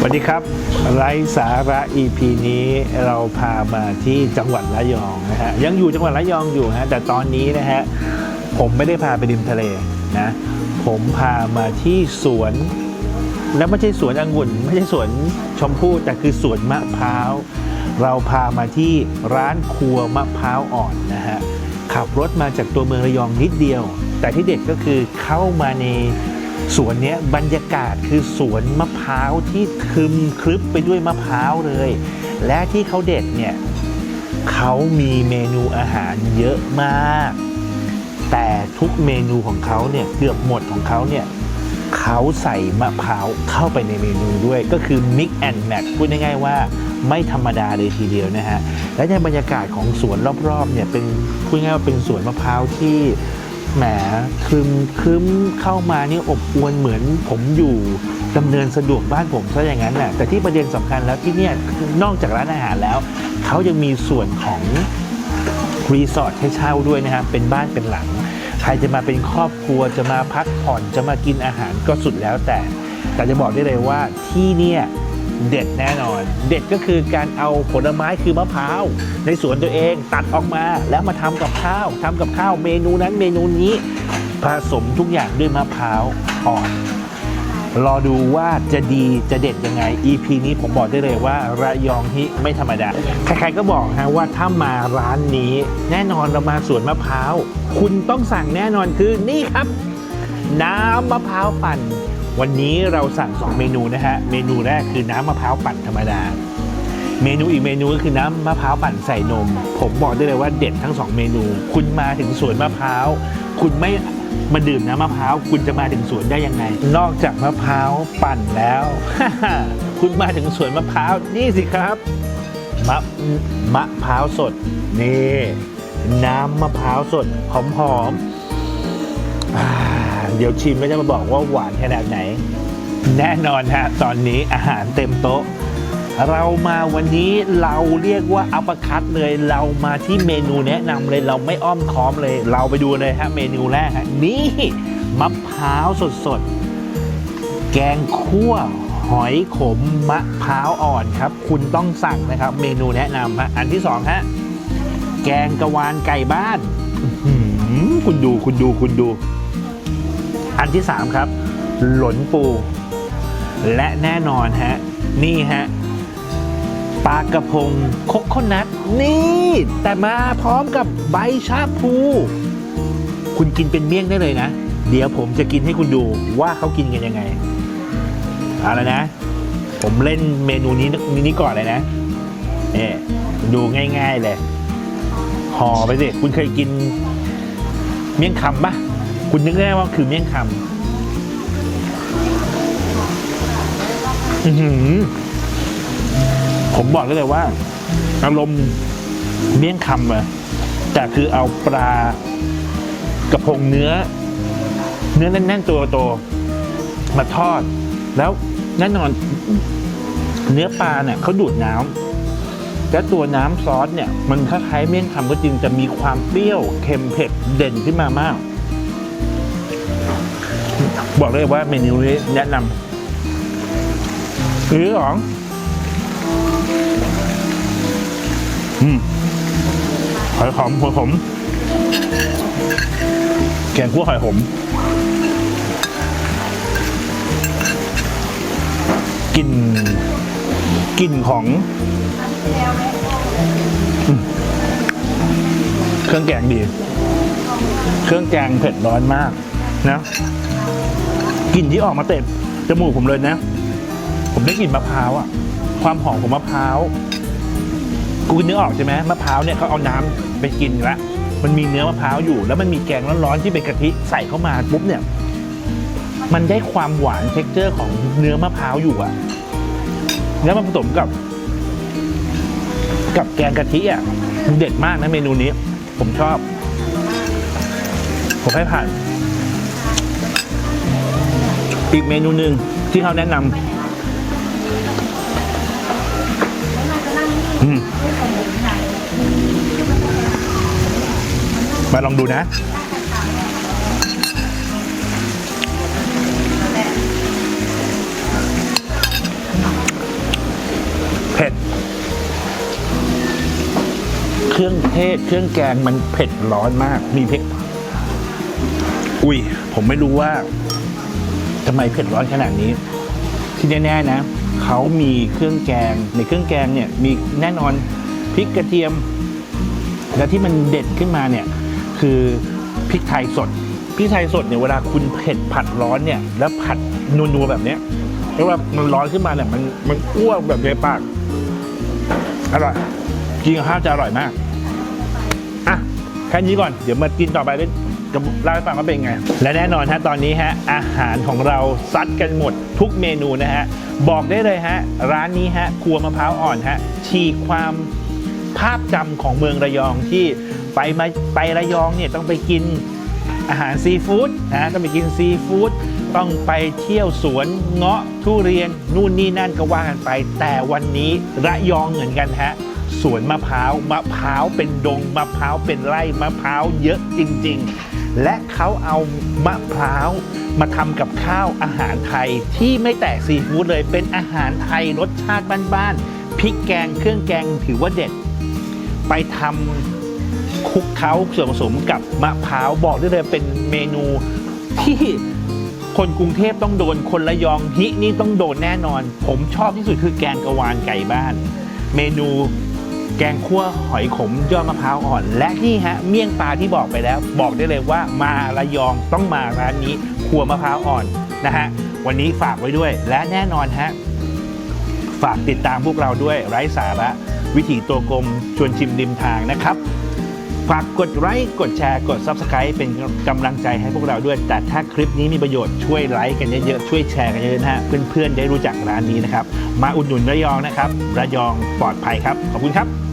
สวัสดีครับไร้สาระ EP นี้เราพามาที่จังหวัดระยองนะฮะยังอยู่จังหวัดระยองอยู่ฮะแต่ตอนนี้นะฮะผมไม่ได้พาไปริมทะเลนะผมพามาที่สวน แล้วไม่ใช่สวนองุ่น ไม่ใช่สวนชมพู่แต่คือสวนมะพร้าว เราพามาที่ร้านครัวมะพร้าวอ่อนนะฮะขับรถมาจากตัวเมืองระยองนิดเดียว แต่ที่เด็ดก็คือเข้ามาใน สวนนี้บรรยากาศคือสวนมะพร้าวที่ทึมครึบไปด้วยมะพร้าวเลย และที่เขาเด็ดเนี่ยเขามีเมนูอาหารเยอะมาก แต่ทุกเมนูของเขาเนี่ยเกือบหมดของเขาเนี่ยเขาใส่มะพร้าวเข้าไปในเมนูด้วยก็คือ mix and match พูดง่ายๆว่าไม่ธรรมดาเลยทีเดียวนะฮะ และในบรรยากาศของสวนรอบๆเนี่ยเป็นพูดง่ายๆว่าเป็นสวนมะพร้าวที่ แหมครึมครึมเข้ามานี่อบอวลเหมือนผมอยู่ดำเนินสะดวกบ้านผมซะอย่างนั้นน่ะแต่ที่ประเด็นสำคัญแล้วที่เนี่ยนอกจากร้านอาหารแล้ว เขายังมีส่วนของรีสอร์ทให้เช่าด้วยนะครับเป็นบ้านเป็นหลัง ใครจะมาเป็นครอบครัวจะมาพักผ่อนจะมากินอาหารก็สุดแล้วแต่ แต่จะบอกได้เลยว่าที่เนี่ย เด็ดแน่นอน เด็ดก็คือการเอาผลไม้คือมะพร้าว ในสวนตัวเองตัดออกมาแล้วมาทำกับข้าวทำกับข้าวเมนูนั้นเมนูนี้ผสมทุกอย่างด้วยมะพร้าวอ่อนรอดูว่าจะดีจะเด็ดยังไง EP นี้ผมบอกได้เลยว่าระยองฮิไม่ธรรมดา ใครๆก็บอกฮะว่าถ้ามาร้านนี้ แน่นอนเรามาสวนมะพร้าว คุณต้องสั่งแน่นอนคือนี่ครับ น้ำมะพร้าวปั่น วันนี้เราสั่ง 2 เมนูนะฮะ เมนูแรกคือน้ำมะพร้าวปั่นธรรมดา เมนูอีกเมนูก็คือน้ำมะพร้าวปั่นใส่นม ผมบอกได้เลยว่าเด็ดทั้งสองเมนู คุณมาถึงสวนมะพร้าว คุณไม่มาดื่มน้ำมะพร้าว คุณจะมาถึงสวนได้ยังไง นอกจากมะพร้าวปั่นแล้ว คุณมาถึงสวนมะพร้าวนี่สิครับ มะมะพร้าวสดนี่น้ำมะพร้าวสดหอมๆอ่า เดี๋ยวชิมแล้วจะมาบอกว่าหวานขนาดไหน แน่นอนฮะตอนนี้อาหารเต็มโต๊ะ เรามาวันนี้เราเรียกว่าอัปคัตเลยเรามาที่เมนูแนะนำเลยเราไม่อ้อมค้อมเลย เราไปดูเลยฮะเมนูแรกฮะนี่มะพร้าวสดๆ แกงคั่วหอยขมมะพร้าวอ่อนครับ คุณต้องสั่งนะครับ เมนูแนะนำฮะอันที่สองฮะแกงกะวานไก่บ้านคุณดูคุณดูคุณดู อันที่สามครับ หลนปู และแน่นอนฮะ นี่ฮะปลากระพงโคโคนัทนี่ แต่มาพร้อมกับใบชาพู คุณกินเป็นเมี่ยงได้เลยนะ เดี๋ยวผมจะกินให้คุณดูว่าเขากินกันยังไงเอาละนะ ผมเล่นเมนูนี้นี้ก่อนเลยนะเนี่ยดูง่าย ๆเลยห่อไปสิ คุณเคยกินเมี่ยงคำปะ คุณนึกได้ว่าคือเมี่ยงคำผมบอกได้เลยว่า อารมณ์เมี่ยงคำอะแต่คือเอาปลากระพงเนื้อ เนื้อแน่นๆตัวโตมาทอด แล้วแน่นอนเนื้อปลาเนี่ยเขาดูดน้ำและตัวน้ำซอสเนี่ย มันคล้ายๆเมี่ยงคำก็จริงจะมีความเปรี้ยวเค็มเผ็ดเด่นขึ้นมามาก บอกเลยว่าเมนูนี้แนะนำหรือหองอืมหอยหอมหัวขมแกงคั่วหอยขมกลิ่นกลิ่นของอเครื่องแกงดี เครื่องแกงเผ็ดร้อนมากนะ ลิ่นที่ออกมาเต็มจมูกผมเลยนะ ผมได้กลิ่นมะพร้าวอะความหอมของมะพร้าวกูนึกออกใช่ไหมมะพร้าวเนี่ยเขาเอาน้ำไปกินละมันมีเนื้อมะพร้าวอยู่ แล้วมันมีแกงร้อนๆที่เป็นกะทิใส่เข้ามาปุ๊บเนี่ย มันได้ความหวานเท็กเจอร์ของเนื้อมะพร้าวอยู่อะแล้วมันผสมกับ กับแกงกะทิอะเด็ดมากนะเมนูนี้ ผมชอบ ผมให้ผ่าน อีกเมนูหนึ่งที่เขาแนะนำมมาลองดูนะ เผ็ด เครื่องเทศ เครื่องแกงมันเผ็ดร้อนมาก มีเผ็ด อุ้ย ผมไม่รู้ว่า ทำไมเผ็ดร้อนขนาดนี้ ที่แน่ๆนะเขามีเครื่องแกงในเครื่องแกงเนี่ยมีแน่นอนพริกกระเทียม และที่มันเด็ดขึ้นมาเนี่ยคือพริกไทยสดพริกไทยสดเนี่ยเวลาคุณเผ็ดผัดร้อนเนี่ยแล้วผัดนัวๆแบบเนี้ยแล้วว่ามันร้อนขึ้นมาเนี่ยมันมันอ้วกแบบในปากอร่อยกินกับข้าวจะอร่อยมากอะแค่นี้ก่อนเดี๋ยวมากินต่อไปด้วย จะเล่าให้ฟังว่าเป็นไง และแน่นอนฮะตอนนี้ฮะอาหารของเราซัดกันหมดทุกเมนูนะฮะบอกได้เลยฮะร้านนี้ฮะครัวมะพร้าวอ่อนฮะฉีกความภาพจำของเมืองระยองที่ไปมาไประยองเนี่ยต้องไปกินอาหารซีฟู้ดนะต้องไปกินซีฟู้ดต้องไปเที่ยวสวนเงาะทุเรียนนู่นนี่นั่นก็ว่ากันไป แต่วันนี้ระยองเหมือนกันฮะ สวนมะพร้าวมะพร้าวเป็นดงมะพร้าวเป็นไร่มะพร้าวเยอะจริง ๆ และเขาเอามะพร้าวมาทำกับข้าวอาหารไทยที่ไม่แตกซีฟู้ดเลยเป็นอาหารไทยรสชาติบ้านๆพริกแกงเครื่องแกงถือว่าเด็ด ไปทำคุกเคล้าส่วนผสมกับมะพร้าวบอกได้เลยเป็นเมนูที่คนกรุงเทพต้องโดนคนระยองฮินี่ต้องโดนแน่นอน ผมชอบที่สุดคือแกงกะวานไก่บ้าน เมนู แกงคั่วหอยขมยอดมะพร้าวอ่อน และนี่ฮะเมี่ยงปลาที่บอกไปแล้ว บอกได้เลยว่ามาระยองต้องมาร้านนี้ครัวมะพร้าวอ่อนนะฮะวันนี้ฝากไว้ด้วยและแน่นอนฮะฝากติดตามพวกเราด้วยไร้สาระวิถีตัวกลมชวนชิมริมทางนะครับ ฝากกดไลค์กดแชร์กด Subscribe เป็นกำลังใจให้พวกเราด้วย แต่ถ้าคลิปนี้มีประโยชน์ช่วยไลค์กันเยอะๆช่วยแชร์กันเยอะๆนะฮะเพื่อนๆได้รู้จักร้านนี้นะครับ มาอุดหนุนระยองนะครับ ระยองปลอดภัยครับ ขอบคุณครับ